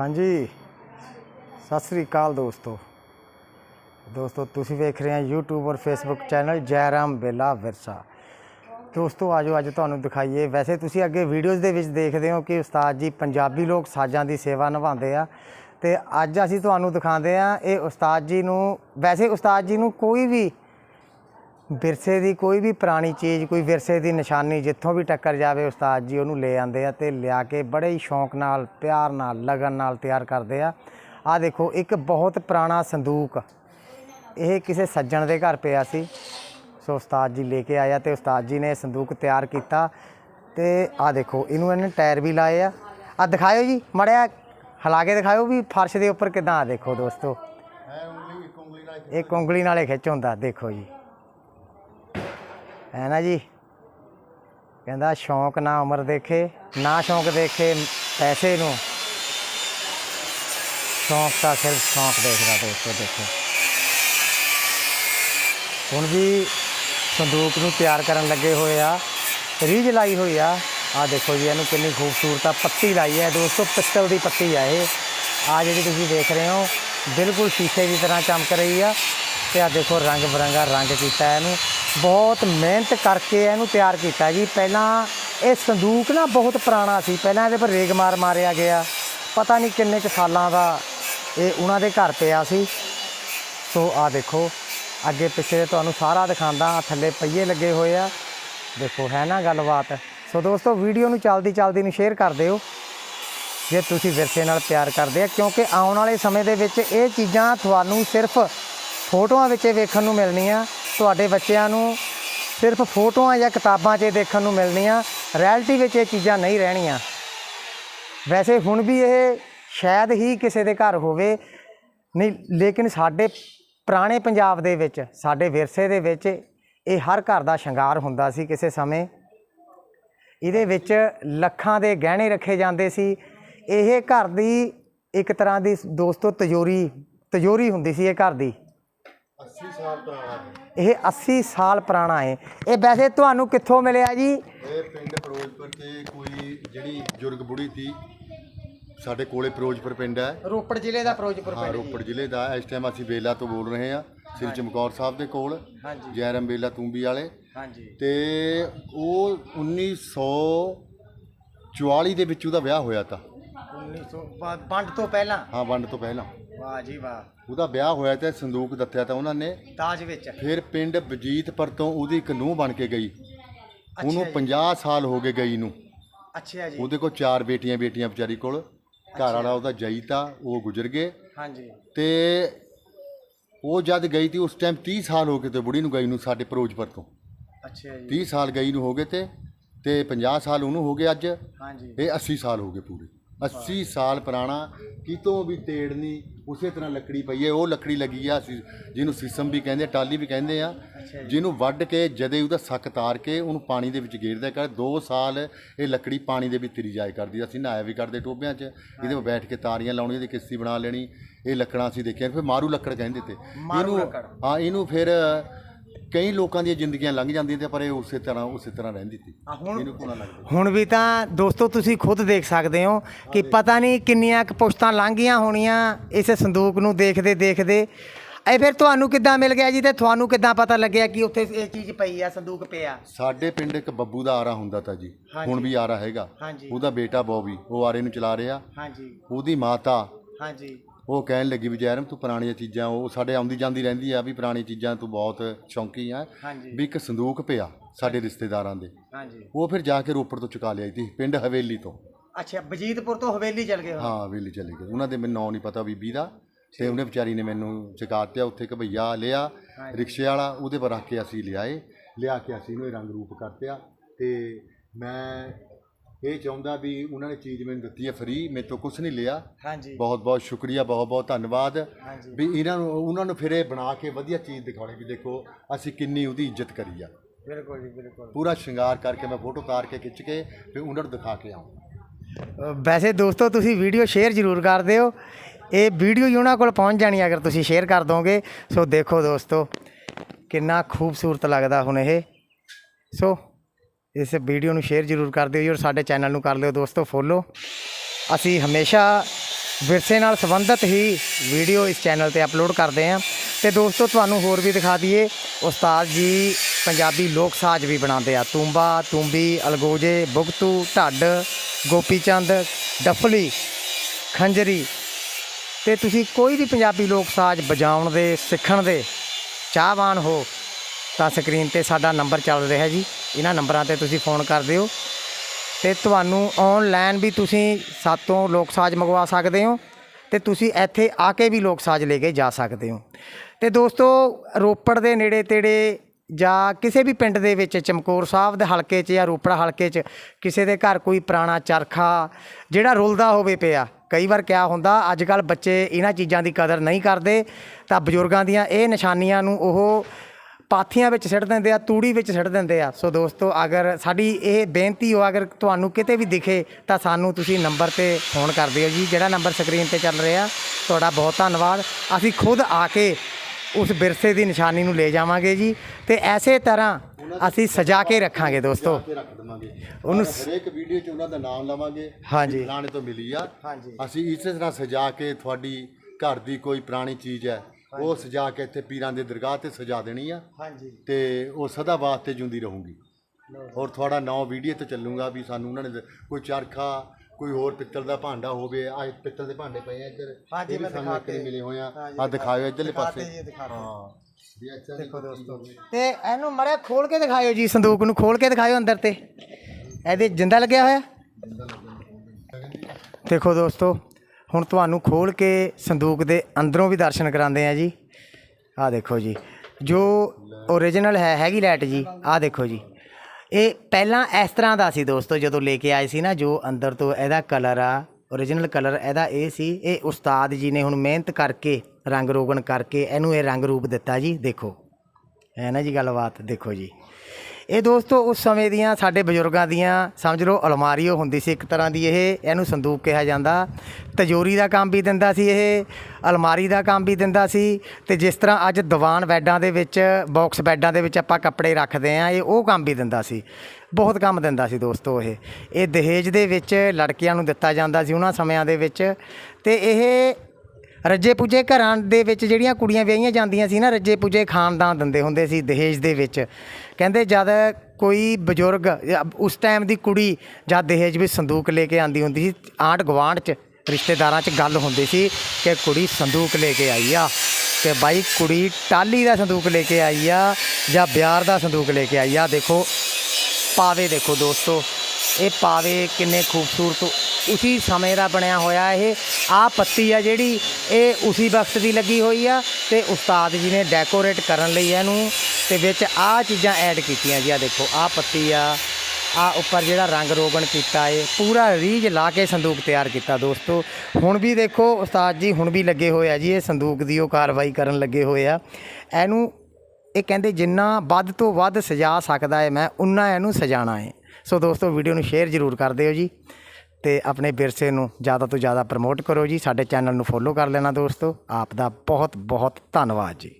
ਹਾਂਜੀ। ਸਤਿ ਸ੍ਰੀ ਅਕਾਲ ਦੋਸਤੋ। ਦੋਸਤੋ, ਤੁਸੀਂ ਵੇਖ ਰਹੇ ਹੋ YouTube ਔਰ Facebook ਚੈਨਲ ਜੈਰਾਮ ਬੇਲਾ ਵਿਰਸਾ। ਦੋਸਤੋ, ਆਜੋ, ਅੱਜ ਤੁਹਾਨੂੰ ਦਿਖਾਈਏ। ਵੈਸੇ ਤੁਸੀਂ ਅੱਗੇ ਵੀਡੀਓਜ਼ ਦੇ ਵਿੱਚ ਦੇਖਦੇ ਹੋ ਕਿ ਉਸਤਾਦ ਜੀ ਪੰਜਾਬੀ ਲੋਕ ਸਾਜ਼ਾਂ ਦੀ ਸੇਵਾ ਨਿਭਾਉਂਦੇ ਆ। ਤੇ ਅੱਜ ਅਸੀਂ ਤੁਹਾਨੂੰ ਦਿਖਾਉਂਦੇ ਆ ਇਹ ਉਸਤਾਦ ਜੀ ਨੂੰ, ਵੈਸੇ ਉਸਤਾਦ ਜੀ ਨੂੰ ਕੋਈ ਵੀ ਵਿਰਸੇ ਦੀ ਕੋਈ ਵੀ ਪੁਰਾਣੀ ਚੀਜ਼ ਕੋਈ ਵਿਰਸੇ ਦੀ ਨਿਸ਼ਾਨੀ ਜਿੱਥੋਂ ਵੀ ਟੱਕਰ ਜਾਵੇ ਉਸਤਾਦ ਜੀ ਉਹਨੂੰ ਲੈ ਆਉਂਦੇ ਆ ਤੇ ਲਿਆ ਕੇ ਬੜੇ ਹੀ ਸ਼ੌਂਕ ਨਾਲ ਪਿਆਰ ਨਾਲ ਲਗਨ ਨਾਲ ਤਿਆਰ ਕਰਦੇ ਆ। ਆ ਦੇਖੋ ਇੱਕ ਬਹੁਤ ਪੁਰਾਣਾ ਸੰਦੂਕ। ਇਹ ਕਿਸੇ ਸੱਜਣ ਦੇ ਘਰ ਪਿਆ ਸੀ। ਸੋ ਉਸਤਾਦ ਜੀ ਲੈ ਕੇ ਆਇਆ ਤੇ ਉਸਤਾਦ ਜੀ ਨੇ ਇਹ ਸੰਦੂਕ ਤਿਆਰ ਕੀਤਾ। ਤੇ ਆ ਦੇਖੋ ਇਹਨੂੰ ਇਹਨੇ ਟਾਇਰ ਵੀ ਲਾਏ ਆ। ਆ ਦਿਖਾਇਓ ਜੀ ਮੜਿਆ ਹਿਲਾ ਕੇ ਦਿਖਾਇਓ ਵੀ ਫਰਸ਼ ਦੇ ਉੱਪਰ ਕਿਦਾਂ ਆ ਦੇਖੋ ਦੋਸਤੋ। ਇਹ ਉਂਗਲੀ ਨਾਲੇ ਖਿੱਚ ਹੁੰਦਾ ਦੇਖੋ ਜੀ। ਹੈ ਨਾ ਜੀ? ਕਹਿੰਦਾ ਸ਼ੌਂਕ ਨਾ ਉਮਰ ਦੇਖੇ, ਨਾ ਸ਼ੌਂਕ ਦੇਖੇ ਪੈਸੇ ਨੂੰ। ਸ਼ੌਂਕ ਤਾਂ ਸਿਰਫ ਸ਼ੌਂਕ ਦੇਖਦਾ ਦੋਸਤੋ ਦੇਖੋ। ਹੁਣ ਵੀ ਸੰਦੂਕ ਨੂੰ ਤਿਆਰ ਕਰਨ ਲੱਗੇ ਹੋਏ ਆ, ਰੀਝ ਲਾਈ ਹੋਈ ਆ। ਆ ਦੇਖੋ ਜੀ, ਇਹਨੂੰ ਕਿੰਨੀ ਖੂਬਸੂਰਤ ਆ ਪੱਤੀ ਲਾਈ ਹੈ। ਦੋਸਤੋ, ਪਿੱਤਲ ਦੀ ਪੱਤੀ ਆ ਇਹ। ਆ ਜਿਹੜੀ ਤੁਸੀਂ ਦੇਖ ਰਹੇ ਹੋ, ਬਿਲਕੁਲ ਸ਼ੀਸ਼ੇ ਦੀ ਤਰ੍ਹਾਂ ਚਮਕ ਰਹੀ ਆ। ਤੇ ਆ ਦੇਖੋ ਰੰਗ ਬਰੰਗਾ ਰੰਗ ਕੀਤਾ ਇਹਨੂੰ। ਬਹੁਤ ਮਿਹਨਤ ਕਰਕੇ ਇਹਨੂੰ ਤਿਆਰ ਕੀਤਾ ਜੀ। ਪਹਿਲਾਂ ਇਹ ਸੰਦੂਕ ਨਾ ਬਹੁਤ ਪੁਰਾਣਾ ਸੀ। ਪਹਿਲਾਂ ਇਹਦੇ ਪਰ ਰੇਗ ਮਾਰ ਮਾਰਿਆ ਗਿਆ। ਪਤਾ ਨਹੀਂ ਕਿੰਨੇ ਕੁ ਸਾਲਾਂ ਦਾ ਇਹ ਉਹਨਾਂ ਦੇ ਘਰ ਪਿਆ ਸੀ। ਸੋ ਆ ਦੇਖੋ, ਅੱਗੇ ਪਿੱਛੇ ਤੁਹਾਨੂੰ ਸਾਰਾ ਦਿਖਾਉਂਦਾ ਆਹ ਥੱਲੇ ਪਹੀਏ ਲੱਗੇ ਹੋਏ ਆ। ਦੇਖੋ, ਹੈ ਨਾ ਗੱਲਬਾਤ। ਸੋ ਦੋਸਤੋ, ਵੀਡੀਓ ਨੂੰ ਚਲਦੀ ਚਲਦੀ ਨੂੰ ਸ਼ੇਅਰ ਕਰ ਦਿਓ। ਜੇ ਤੁਸੀਂ ਵਿਰਸੇ ਨਾਲ ਪਿਆਰ ਕਰਦੇ ਆ, ਕਿਉਂਕਿ ਆਉਣ ਵਾਲੇ ਸਮੇਂ ਦੇ ਵਿੱਚ ਇਹ ਚੀਜ਼ਾਂ ਤੁਹਾਨੂੰ ਸਿਰਫ ਫੋਟੋਆਂ ਵਿੱਚ ਵੇਖਣ ਨੂੰ ਮਿਲਣੀਆਂ। ਤੁਹਾਡੇ ਬੱਚਿਆਂ ਨੂੰ ਸਿਰਫ ਫੋਟੋਆਂ ਜਾਂ ਕਿਤਾਬਾਂ 'ਚ ਹੀ ਦੇਖਣ ਨੂੰ ਮਿਲਣੀਆਂ ਰਿਐਲਿਟੀ ਵਿੱਚ ਇਹ ਚੀਜ਼ਾਂ ਨਹੀਂ ਰਹਿਣੀਆਂ। ਵੈਸੇ ਹੁਣ ਵੀ ਇਹ ਸ਼ਾਇਦ ਹੀ ਕਿਸੇ ਦੇ ਘਰ ਹੋਵੇ, ਨਹੀਂ, ਲੇਕਿਨ ਸਾਡੇ ਪੁਰਾਣੇ ਪੰਜਾਬ ਦੇ ਵਿੱਚ, ਸਾਡੇ ਵਿਰਸੇ ਦੇ ਵਿੱਚ ਇਹ ਹਰ ਘਰ ਦਾ ਸ਼ਿੰਗਾਰ ਹੁੰਦਾ ਸੀ ਕਿਸੇ ਸਮੇਂ। ਇਹਦੇ ਵਿੱਚ ਲੱਖਾਂ ਦੇ ਗਹਿਣੇ ਰੱਖੇ ਜਾਂਦੇ ਸੀ। ਇਹ ਘਰ ਦੀ ਇੱਕ ਤਰ੍ਹਾਂ ਦੀ ਦੋਸਤੋ ਤਜੋਰੀ ਤਜੋਰੀ ਹੁੰਦੀ ਸੀ ਇਹ ਘਰ ਦੀ। 80 ਸਾਲ ਪੁਰਾਣਾ ਹੈ। ਇਹ 80 ਸਾਲ ਪੁਰਾਣਾ ਹੈ। ਇਹ ਵੈਸੇ ਤੁਹਾਨੂੰ ਕਿੱਥੋਂ ਮਿਲਿਆ ਜੀ? ਇਹ ਪਿੰਡ ਫਿਰੋਜ਼ਪੁਰ ਤੇ ਕੋਈ ਜਿਹੜੀ ਬਜ਼ੁਰਗ ਬੁੜੀ ਸੀ ਸਾਡੇ ਕੋਲੇ ਫਿਰੋਜ਼ਪੁਰ ਪਿੰਡ ਹੈ। ਰੋਪੜ ਜ਼ਿਲ੍ਹੇ ਦਾ ਫਿਰੋਜ਼ਪੁਰ ਹਾਂ ਰੋਪੜ ਜ਼ਿਲ੍ਹੇ ਦਾ ਇਸ ਟਾਈਮ ਅਸੀਂ ਬੇਲਾ ਤੋਂ ਬੋਲ ਰਹੇ ਹਾਂ ਸ੍ਰੀ ਚਮਕੌਰ ਸਾਹਿਬ ਦੇ ਕੋਲ ਹਾਂਜੀ। ਜੈਰਮ ਬੇਲਾ ਤੂੰਬੀ ਵਾਲੇ। ਹਾਂਜੀ। ਤੇ ਉਹ 1944 ਦੇ ਵਿੱਚ ਉਹਦਾ ਵਿਆਹ ਹੋਇਆ ਤਾਂ। 1900 ਬਾ- ਵੰਡ ਤੋਂ ਪਹਿਲਾਂ। ਹਾਂ ਵੰਡ ਤੋਂ ਪਹਿਲਾਂ। ਵਾਹ ਜੀ ਵਾਹ। ਉਹਦਾ ਵਿਆਹ ਹੋਇਆ ਤੇ ਸੰਦੂਕ ਦੱਸਿਆ ਤਾਂ ਉਹਨਾਂ ਨੇ। ਤਾਜ ਵਿੱਚ। ਫਿਰ ਪਿੰਡ ਬਜੀਤਪੁਰ ਤੋਂ ਉਹਦੀ ਇੱਕ ਨੂੰਹ ਬਣ ਕੇ ਗਈ। ਉਹਨੂੰ ਜੀ। 50 ਸਾਲ ਹੋ ਗਏ ਗਈ ਨੂੰ। ਅੱਛਾ ਜੀ। ਉਹਦੇ ਕੋਲ ਚਾਰ ਬੇਟੀਆਂ ਬੇਟੀਆਂ ਵਿਚਾਰੀ ਕੋਲ। ਘਰ ਵਾਲਾ ਉਹਦਾ ਜਈ ਤਾ ਉਹ ਗੁਜ਼ਰ ਗਏ। ਹਾਂਜੀ। ਤੇ ਉਹ ਜਦ ਗਈ ਤੀ ਉਸ ਟਾਈਮ 30 ਸਾਲ ਹੋ ਗਏ ਤੇ ਬੁੜੀ ਨੂੰ ਗਈ ਨੂੰ ਸਾਡੇ ਫਿਰੋਜ਼ਪੁਰ ਤੋਂ। ਅੱਛਾ ਜੀ। 30 ਸਾਲ ਗਈ ਨੂੰ ਹੋ ਗਏ ਤੇ ਤੇ 50 ਸਾਲ ਉਹਨੂੰ ਹੋ ਗਏ ਅੱਜ। ਹਾਂਜੀ। ਇਹ 80 ਸਾਲ ਹੋ ਗਏ ਪੂਰੇ। 80 ਸਾਲ ਪੁਰਾਣਾ ਕਿਤੋਂ ਵੀ ਤੇੜ ਨਹੀਂ ਉਸੇ ਤਰ੍ਹਾਂ ਲੱਕੜੀ ਪਈ ਹੈ ਉਹ ਲੱਕੜੀ ਲੱਗੀ ਆ ਸੀ- ਜਿਹਨੂੰ ਸੀਸਮ ਵੀ ਕਹਿੰਦੇ ਆ, ਟਾਲੀ ਵੀ ਕਹਿੰਦੇ ਆ ਜਿਹਨੂੰ ਵੱਢ ਕੇ ਜਦੇ ਉਹਦਾ ਸੱਕ ਤਾਰ ਕੇ ਉਹਨੂੰ ਪਾਣੀ ਦੇ ਵਿੱਚ ਗੇਰਦਾ ਕਰ 2 ਸਾਲ ਇਹ ਲੱਕੜੀ ਪਾਣੀ ਦੇ ਵਿੱਚ ਤਰੀ ਜਾਏ ਕਰਦੀ ਅਸੀਂ ਨਹਾਇਆ ਵੀ ਕਰਦੇ ਟੋਬਿਆਂ 'ਚ ਇਹਦੇ 'ਤੇ ਬੈਠ ਕੇ ਤਾਰੀਆਂ ਲਾਉਣੀਆਂ ਦੀ ਕਿਸ਼ਤੀ ਬਣਾ ਲੈਣੀ ਇਹ ਲੱਕੜਾਂ ਅਸੀਂ ਦੇਖਿਆ ਫਿਰ ਮਾਰੂ ਲੱਕੜ ਕਹਿੰਦੇ ਤੇ ਲੱਕੜ। ਹਾਂ ਇਹਨੂੰ ਫਿਰ ਕਈ ਲੋਕਾਂ ਦੀਆਂ ਜ਼ਿੰਦਗੀਆਂ ਲੰਘ ਜਾਂਦੀਆਂ ਤੇ ਪਰ ਇਹ ਉਸੇ ਤਰ੍ਹਾਂ ਉਸੇ ਤਰ੍ਹਾਂ ਰਹਿੰਦੀ ਸੀ। ਹੁਣ ਇਹਨੂੰ ਕੋਣਾ ਲੱਗਦਾ? ਹੁਣ ਵੀ ਤਾਂ ਦੋਸਤੋ ਤੁਸੀਂ ਖੁਦ ਦੇਖ ਸਕਦੇ ਹੋ ਕਿ ਪਤਾ ਨਹੀਂ ਕਿੰਨੀਆਂ ਕੁ ਪੁਸ਼ਤਾਂ ਲੰਘੀਆਂ ਹੋਣੀਆਂ ਇਸ ਸੰਦੂਕ ਨੂੰ ਦੇਖਦੇ ਦੇਖਦੇ। ਇਹ ਫਿਰ ਤੁਹਾਨੂੰ ਕਿੱਦਾਂ ਮਿਲ ਗਿਆ ਜੀ ਤੇ ਤੁਹਾਨੂੰ ਕਿੱਦਾਂ ਪਤਾ ਲੱਗਿਆ ਕਿ ਉੱਥੇ ਇਹ ਚੀਜ਼ ਪਈ ਆ ਸੰਦੂਕ ਪਿਆ? ਸਾਡੇ ਪਿੰਡ ਇੱਕ ਬੱਬੂ ਦਾ ਆਰਾ ਹੁੰਦਾ ਤਾਂ ਜੀ। ਹਾਂਜੀ। ਹੁਣ ਵੀ ਆਰਾ ਹੈਗਾ। ਹਾਂਜੀ ਉਹਦਾ ਬੇਟਾ ਬੋਬੀ ਉਹ ਆਰੇ ਨੂੰ ਚਲਾ ਰਿਹਾ। ਹਾਂਜੀ ਉਹਦੀ ਮਾਤਾ ਹਾਂਜੀ ਉਹ ਕਹਿਣ ਲੱਗੀ ਵੀ ਜੈਰਮ ਤੂੰ ਪੁਰਾਣੀਆਂ ਚੀਜ਼ਾਂ ਉਹ ਸਾਡੇ ਆਉਂਦੀ ਜਾਂਦੀ ਰਹਿੰਦੀ ਆ ਵੀ ਪੁਰਾਣੀ ਚੀਜ਼ਾਂ ਤੂੰ ਬਹੁਤ ਸ਼ੌਂਕੀ ਆ। ਹਾਂਜੀ। ਵੀ ਇੱਕ ਸੰਦੂਕ ਪਿਆ ਸਾਡੇ ਰਿਸ਼ਤੇਦਾਰਾਂ ਦੇ। ਹਾਂਜੀ। ਉਹ ਫਿਰ ਜਾ ਕੇ ਰੋਪੜ ਤੋਂ ਚੁਕਾ ਲਿਆਈ ਸੀ ਪਿੰਡ ਹਵੇਲੀ ਤੋਂ। ਅੱਛਾ ਬਜੀਤਪੁਰ ਤੋਂ ਹਵੇਲੀ ਚਲ ਗਏ ਹੋ ਹਾਂ ਹਵੇਲੀ ਚਲੇ ਗਏ। ਉਹਨਾਂ ਦੇ ਮੈਨੂੰ ਨਾਂ ਨਹੀਂ ਪਤਾ ਬੀਬੀ ਦਾ। ਤੇ ਉਹਨੇ ਵਿਚਾਰੀ ਨੇ ਮੈਨੂੰ ਚੁਕਾਤਿਆ ਉੱਥੇ ਇੱਕ ਭਈਆ ਲਿਆ। ਰਿਕਸ਼ੇ ਵਾਲਾ ਉਹਦੇ ਪਰ ਰੱਖ ਕੇ ਅਸੀਂ ਲਿਆਏ। ਲਿਆ ਕੇ ਅਸੀਂ ਇਹਨੂੰ ਇਹ ਰੰਗ ਰੂਪ ਕਰਤਿਆ। ਤੇ ਮੈਂ ਇਹ ਚਾਹੁੰਦਾ ਵੀ ਉਹਨਾਂ ਨੇ ਚੀਜ਼ ਮੈਨੂੰ ਦਿੱਤੀ ਹੈ ਫ੍ਰੀ ਮੇਰੇ ਤੋਂ ਕੁਝ ਨਹੀਂ ਲਿਆ। ਹਾਂਜੀ। ਬਹੁਤ ਬਹੁਤ ਸ਼ੁਕਰੀਆ ਬਹੁਤ ਬਹੁਤ ਧੰਨਵਾਦ। ਹਾਂਜੀ। ਵੀ ਇਹਨਾਂ ਨੂੰ ਉਹਨਾਂ ਨੂੰ ਫਿਰ ਇਹ ਬਣਾ ਕੇ ਵਧੀਆ ਚੀਜ਼ ਦਿਖਾਉਣੀ ਵੀ ਦੇਖੋ ਅਸੀਂ ਕਿੰਨੀ ਉਹਦੀ ਇੱਜ਼ਤ ਕਰੀ ਆ। ਬਿਲਕੁਲ ਜੀ ਬਿਲਕੁਲ। ਪੂਰਾ ਸ਼ਿੰਗਾਰ ਕਰਕੇ ਮੈਂ ਫੋਟੋ ਤਾਰ ਕੇ ਖਿੱਚ ਕੇ ਫਿਰ ਉਹਨਾਂ ਨੂੰ ਦਿਖਾ ਕੇ ਆਉਂ ਵੈਸੇ ਦੋਸਤੋ ਤੁਸੀਂ ਵੀਡੀਓ ਸ਼ੇਅਰ ਜ਼ਰੂਰ ਕਰ ਦਿਓ। ਇਹ ਵੀਡੀਓ ਹੀ ਉਹਨਾਂ ਕੋਲ ਪਹੁੰਚ ਜਾਣੀ ਅਗਰ ਤੁਸੀਂ ਸ਼ੇਅਰ ਕਰ ਦੋਗੇ। ਸੋ ਦੇਖੋ ਦੋਸਤੋ ਕਿੰਨਾ ਖੂਬਸੂਰਤ ਲੱਗਦਾ ਹੁਣ ਇਹ। ਸੋ ਇਸ ਵੀਡੀਓ ਨੂੰ ਸ਼ੇਅਰ ਜ਼ਰੂਰ ਕਰ ਦਿਓ ਜੀ ਔਰ ਸਾਡੇ ਚੈਨਲ ਨੂੰ ਕਰ ਲਿਓ ਦੋਸਤੋ, ਫੋਲੋ। ਅਸੀਂ ਹਮੇਸ਼ਾ ਵਿਰਸੇ ਨਾਲ ਸੰਬੰਧਿਤ ਹੀ ਵੀਡੀਓ ਇਸ ਚੈਨਲ ਤੇ ਅਪਲੋਡ ਕਰਦੇ ਹਾਂ। ਤੇ ਦੋਸਤੋ, ਤੁਹਾਨੂੰ ਹੋਰ ਵੀ ਦਿਖਾ ਦਈਏ, ਉਸਤਾਦ ਜੀ ਪੰਜਾਬੀ ਲੋਕ ਸਾਜ਼ ਵੀ ਬਣਾਉਂਦੇ ਆ। ਤੂੰਬਾ, ਤੂੰਬੀ, ਅਲਗੋਜੇ, ਬੁਗਤੂ, ਢੱਡ ਗੋਪੀ ਚੰਦ ਡਫਲੀ, ਖੰਜਰੀ। ਤੇ ਤੁਸੀਂ ਕੋਈ ਵੀ ਪੰਜਾਬੀ ਲੋਕ ਸਾਜ਼ ਵਜਾਉਣ ਦੇ, ਸਿੱਖਣ ਦੇ ਚਾਹਵਾਨ ਹੋ ਤਾਂ ਸਕਰੀਨ ਤੇ ਸਾਡਾ ਨੰਬਰ ਚੱਲ ਰਿਹਾ ਜੀ। ਇਹਨਾਂ ਨੰਬਰਾਂ ਤੇ ਤੁਸੀਂ ਫੋਨ ਕਰ ਦਿਓ। ਤੇ ਤੁਹਾਨੂੰ ਆਨਲਾਈਨ ਵੀ ਤੁਸੀਂ ਸਾਤੋਂ ਲੋਕ ਸਾਜ਼ ਮੰਗਵਾ ਸਕਦੇ ਹੋ ਤੇ ਤੁਸੀਂ ਇੱਥੇ ਆ ਕੇ ਵੀ ਲੋਕ ਸਾਜ਼ ਲੈ ਕੇ ਜਾ ਸਕਦੇ ਹੋ। ਤੇ ਦੋਸਤੋ, ਰੋਪੜ ਦੇ ਨੇੜੇ ਤੇੜੇ ਜਾਂ ਕਿਸੇ ਵੀ ਪਿੰਡ ਦੇ ਵਿੱਚ ਚਮਕੌਰ ਸਾਹਿਬ ਦੇ ਹਲਕੇ 'ਚ ਜਾਂ ਰੋਪੜ ਹਲਕੇ 'ਚ ਕਿਸੇ ਦੇ ਘਰ ਕੋਈ ਪੁਰਾਣਾ ਚਰਖਾ ਜਿਹੜਾ ਰੁਲਦਾ ਹੋਵੇ ਪਿਆ, ਕਈ ਵਾਰ ਕਿਆ ਹੁੰਦਾ, ਅੱਜ ਕੱਲ ਬੱਚੇ ਇਹਨਾਂ ਚੀਜ਼ਾਂ ਦੀ ਕਦਰ ਨਹੀਂ ਕਰਦੇ ਤਾਂ ਬਜ਼ੁਰਗਾਂ ਦੀਆਂ ਇਹ ਨਿਸ਼ਾਨੀਆਂ ਨੂੰ ਉਹ ਪਾਥੀਆਂ ਵਿੱਚ ਸਿੱਟ ਦਿੰਦੇ ਆ ਤੂੜੀ ਵਿੱਚ ਸਿੱਟ ਦਿੰਦੇ ਆ। ਸੋ ਦੋਸਤੋ ਅਗਰ ਸਾਡੀ ਇਹ ਬੇਨਤੀ ਹੋ ਅਗਰ ਤੁਹਾਨੂੰ ਕਿਤੇ ਵੀ ਦਿਖੇ ਤਾਂ ਸਾਨੂੰ ਤੁਸੀਂ ਨੰਬਰ ਤੇ ਫੋਨ ਕਰ ਦਿਓ ਜੀ। ਜਿਹੜਾ ਨੰਬਰ ਸਕਰੀਨ ਤੇ ਚੱਲ ਰਿਹਾ ਤੁਹਾਡਾ ਬਹੁਤ ਧੰਨਵਾਦ। ਅਸੀਂ ਖੁਦ ਆ ਕੇ ਉਸ ਵਿਰਸੇ ਦੀ ਨਿਸ਼ਾਨੀ ਨੂੰ ਲੈ ਜਾਵਾਂਗੇ ਜੀ। ਤੇ ਐਸੇ ਤਰ੍ਹਾਂ ਅਸੀਂ ਸਜਾ ਕੇ ਰੱਖਾਂਗੇ ਦੋਸਤੋ। ਕੇ ਰੱਖ ਦੇਵਾਂਗੇ। ਉਹਨੂੰ ਹਰੇਕ ਵੀਡੀਓ 'ਚ ਉਹਨਾਂ ਦਾ ਨਾਮ ਲਵਾਂਗੇ ਹਾਂਜੀ। ਫਲਾਣੇ ਤੋਂ ਮਿਲੀ ਆ। ਹਾਂਜੀ। ਅਸੀਂ ਇਸੇ ਤਰ੍ਹਾਂ ਸਜਾ ਕੇ ਤੁਹਾਡੀ ਘਰ ਦੀ ਕੋਈ ਪੁਰਾਣੀ ਚੀਜ਼ ਹੈ ਉਹ ਸਜਾ ਕੇ ਇੱਥੇ ਪੀਰਾਂ ਦੇ ਦਰਗਾਹ ਤੇ ਸਜਾ ਦੇਣੀ ਆ। ਹਾਂਜੀ। ਤੇ ਉਹ ਸਦਾ ਵਾਸਤੇ ਜਿਉਂਦੀ ਰਹੂਗੀ। ਔਰ ਤੁਹਾਡਾ ਨਾਂ ਵੀਡੀਓ ਤੇ ਚੱਲੂਗਾ ਵੀ ਸਾਨੂੰ ਉਹਨਾਂ ਨੇ ਕੋਈ ਚਰਖਾ ਕੋਈ ਹੋਰ ਪਿੱਤਲ ਦਾ ਭਾਂਡਾ ਹੋਵੇ ਆ ਪਿੱਤਲ ਦੇ ਭਾਂਡੇ ਪਏ ਆ ਇੱਧਰ। ਹਾਂਜੀ, ਮੈਂ ਦਿਖਾਤੇ। ਨਹੀਂ ਮਿਲੇ ਹੋਏ ਆ। ਦਿਖਾਓ ਇੱਧਰਲੇ ਪਾਸੇ। ਹਾਂ। ਦੇਖੋ ਦੋਸਤੋ। ਤੇ ਇਹਨੂੰ ਮੜਿਆ ਖੋਲ ਕੇ ਦਿਖਾਇਓ ਜੀ ਸੰਦੂਕ ਨੂੰ ਖੋਲ ਕੇ ਦਿਖਾਇਓ ਅੰਦਰ ਤੇ। ਇਹਦੇ ਜਿੰਦਾ ਲੱਗਿਆ ਹੋਇਆ? ਦੇਖੋ ਦੋਸਤੋ ਹੁਣ ਤੁਹਾਨੂੰ ਖੋਲ ਕੇ ਸੰਦੂਕ ਦੇ ਅੰਦਰੋਂ ਵੀ ਦਰਸ਼ਨ ਕਰਾਉਂਦੇ ਆ ਜੀ। ਆਹ ਦੇਖੋ ਜੀ। ਜੋ ਓਰੀਜਨਲ ਹੈ, ਹੈਗੀ ਲਾਈਟ ਜੀ। ਆਹ ਦੇਖੋ ਜੀ। ਇਹ ਪਹਿਲਾਂ ਇਸ ਤਰ੍ਹਾਂ ਦਾ ਸੀ ਦੋਸਤੋ, ਜਦੋਂ ਲੈ ਕੇ ਆਏ ਸੀ ਨਾ, ਜੋ ਅੰਦਰ ਤੋਂ ਇਹਦਾ ਕਲਰ ਆ ਓਰੀਜਨਲ ਕਲਰ ਇਹਦਾ ਇਹ ਸੀ। ਇਹ ਉਸਤਾਦ ਜੀ ਨੇ ਹੁਣ ਮਿਹਨਤ ਕਰਕੇ, ਰੰਗ ਰੋਗਨ ਕਰਕੇ ਇਹਨੂੰ ਇਹ ਰੰਗ ਰੂਪ ਦਿੱਤਾ ਜੀ। ਦੇਖੋ। ਹੈ ਨਾ ਜੀ ਗੱਲਬਾਤ, ਦੇਖੋ ਜੀ। ਇਹ ਦੋਸਤੋ, ਉਸ ਸਮੇਂ ਦੀਆਂ ਸਾਡੇ ਬਜ਼ੁਰਗਾਂ ਦੀਆਂ, ਸਮਝ ਲਓ ਅਲਮਾਰੀਓ ਹੁੰਦੀ ਸੀ ਇੱਕ ਤਰ੍ਹਾਂ ਦੀ ਇਹ, ਇਹਨੂੰ ਸੰਦੂਕ ਕਿਹਾ ਜਾਂਦਾ। ਤਜੋਰੀ ਦਾ ਕੰਮ ਵੀ ਦਿੰਦਾ ਸੀ ਇਹ, ਅਲਮਾਰੀ ਦਾ ਕੰਮ ਵੀ ਦਿੰਦਾ ਸੀ। ਤੇ ਜਿਸ ਤਰ੍ਹਾਂ ਅੱਜ ਦੀਵਾਨ ਬੈੱਡਾਂ ਦੇ ਵਿੱਚ, ਬਾਕਸ ਬੈੱਡਾਂ ਦੇ ਵਿੱਚ ਆਪਾਂ ਕੱਪੜੇ ਰੱਖਦੇ ਆ, ਇਹ ਉਹ ਕੰਮ ਵੀ ਦਿੰਦਾ ਸੀ। ਬਹੁਤ ਕੰਮ ਦਿੰਦਾ ਸੀ ਦੋਸਤੋ ਇਹ। ਇਹ ਦਹੇਜ ਦੇ ਵਿੱਚ ਲੜਕੀਆਂ ਨੂੰ ਦਿੱਤਾ ਜਾਂਦਾ ਸੀ ਉਹਨਾਂ ਸਮਿਆਂ ਦੇ ਵਿੱਚ। ਤੇ ਇਹ ਰੱਜੇ ਪੁੱਜੇ ਘਰਾਂ ਦੇ ਵਿੱਚ ਜਿਹੜੀਆਂ ਕੁੜੀਆਂ ਵਿਆਹੀਆਂ ਜਾਂਦੀਆਂ ਸੀ ਨਾ, ਰੱਜੇ ਪੁੱਜੇ ਖਾਨਦਾਨ ਦਿੰਦੇ ਹੁੰਦੇ ਸੀ ਦਹੇਜ ਦੇ ਵਿੱਚ। ਕਹਿੰਦੇ ਜਦ ਕੋਈ ਬਜ਼ੁਰਗ ਉਸ ਟਾਈਮ ਦੀ ਕੁੜੀ ਜਦ ਦਹੇਜ ਵਿੱਚ ਸੰਦੂਕ ਲੈ ਕੇ ਆਂਦੀ ਹੁੰਦੀ ਸੀ, ਆਂਢ ਗੁਆਂਢ 'ਚ, ਰਿਸ਼ਤੇਦਾਰਾਂ 'ਚ ਗੱਲ ਹੁੰਦੀ ਸੀ ਕਿ ਕੁੜੀ ਸੰਦੂਕ ਲੈ ਕੇ ਆਈ ਆ, ਕਿ ਬਾਈ ਕੁੜੀ ਟਾਲੀ ਦਾ ਸੰਦੂਕ ਲੈ ਕੇ ਆਈ ਆ ਜਾਂ ਬਿਆਰ ਦਾ ਸੰਦੂਕ ਲੈ ਕੇ ਆਈ ਆ। ਦੇਖੋ, ਪਾਵੇ ਦੇਖੋ ਦੋਸਤੋ, ਇਹ ਪਾਵੇ ਕਿੰਨੇ ਖੂਬਸੂਰਤ, ਉਸੇ ਸਮੇਂ ਦਾ ਬਣਿਆ ਹੋਇਆ ਇਹ। ਆ ਪੱਤੀ ਆ ਜਿਹੜੀ ਇਹ ਉਸੇ ਵਕਤ ਦੀ ਲੱਗੀ ਹੋਈ ਆ ਤੇ ਉਸਤਾਦ ਜੀ ਨੇ ਡੈਕੋਰੇਟ ਕਰਨ ਲਈ ਇਹਨੂੰ ਤੇ ਵਿੱਚ ਆ ਚੀਜ਼ਾਂ ਐਡ ਕੀਤੀਆਂ ਜੀ ਆ ਦੇਖੋ ਆ ਪੱਤੀ ਆ ਆ ਉੱਪਰ ਜਿਹੜਾ ਰੰਗ ਰੋਗਣ ਕੀਤਾ ਏ, ਪੂਰਾ ਰੀਝ ਲਾ ਕੇ ਸੰਦੂਕ ਤਿਆਰ ਕੀਤਾ ਦੋਸਤੋ। ਹੁਣ ਵੀ ਦੇਖੋ, ਉਸਤਾਦ ਜੀ ਹੁਣ ਵੀ ਲੱਗੇ ਹੋਏ ਆ ਜੀ, ਇਹ ਸੰਦੂਕ ਦੀ ਉਹ ਕਾਰਵਾਈ ਕਰਨ ਲੱਗੇ ਹੋਏ ਆ। ਇਹਨੂੰ ਇਹ ਕਹਿੰਦੇ ਜਿੰਨਾ ਵੱਧ ਤੋਂ ਵੱਧ ਸਜਾ ਸਕਦਾ ਹੈ ਮੈਂ, ਉਨਾ ਇਹਨੂੰ ਸਜਾਣਾ ਹੈ ਸੋ ਦੋਸਤੋ ਵੀਡੀਓ ਨੂੰ ਸ਼ੇਅਰ ਜ਼ਰੂਰ ਕਰ ਦਿਓ ਜੀ। ਤੇ ਆਪਣੇ ਵਿਰਸੇ ਨੂੰ ਜ਼ਿਆਦਾ ਤੋਂ ਜ਼ਿਆਦਾ ਪ੍ਰਮੋਟ ਕਰੋ ਜੀ। ਸਾਡੇ ਚੈਨਲ ਨੂੰ ਫੋਲੋ ਕਰ ਲੈਣਾ ਦੋਸਤੋ। ਆਪ ਦਾ ਬਹੁਤ ਬਹੁਤ ਧੰਨਵਾਦ ਜੀ।